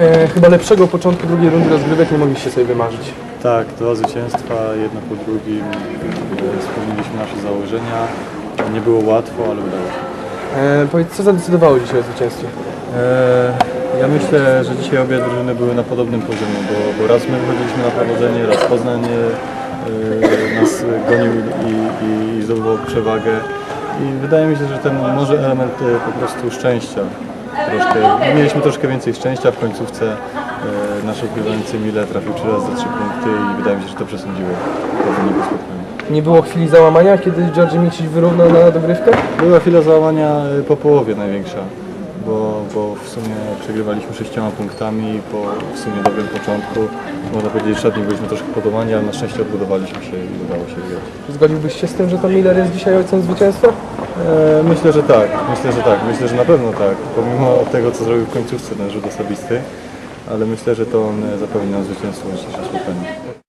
E, chyba lepszego początku drugiej rundy rozgrywek nie mogliście sobie wymarzyć. Tak, dwa zwycięstwa, jedno po drugim. E, Spełniliśmy nasze założenia. Nie było łatwo, ale udało się. E, powiedz, co zadecydowało dzisiaj o zwycięstwie? E, Ja myślę, że dzisiaj obie drużyny były na podobnym poziomie, bo, bo raz my wychodziliśmy na prowadzenie, raz Poznań e, nas gonił i, i, i zdobywał przewagę. I wydaje mi się, że ten może element e, po prostu szczęścia. Troszkę, mieliśmy troszkę więcej szczęścia w końcówce. E, Nasz opierający Mile trafił trzy razy za trzy punkty i wydaje mi się, że to przesądziło do wyniku spotkania. Nie było chwili załamania, kiedy George Micic wyrównał na dogrywkę? Była chwila załamania e, po połowie największa, bo, bo w sumie przegrywaliśmy sześcioma punktami po w sumie dobrym początku. Można powiedzieć, że szatni byliśmy troszkę podłamani, ale na szczęście odbudowaliśmy się i udało się wygrać. Zgodziłbyś się z tym, że to Miller jest dzisiaj ojcem zwycięstwa? E, myślę, że tak, myślę, że tak, myślę, że na pewno tak, pomimo tego, co zrobił w końcówce ten rzut osobisty, ale myślę, że to on e, zapewni nam zwycięstwo w dzisiejszym.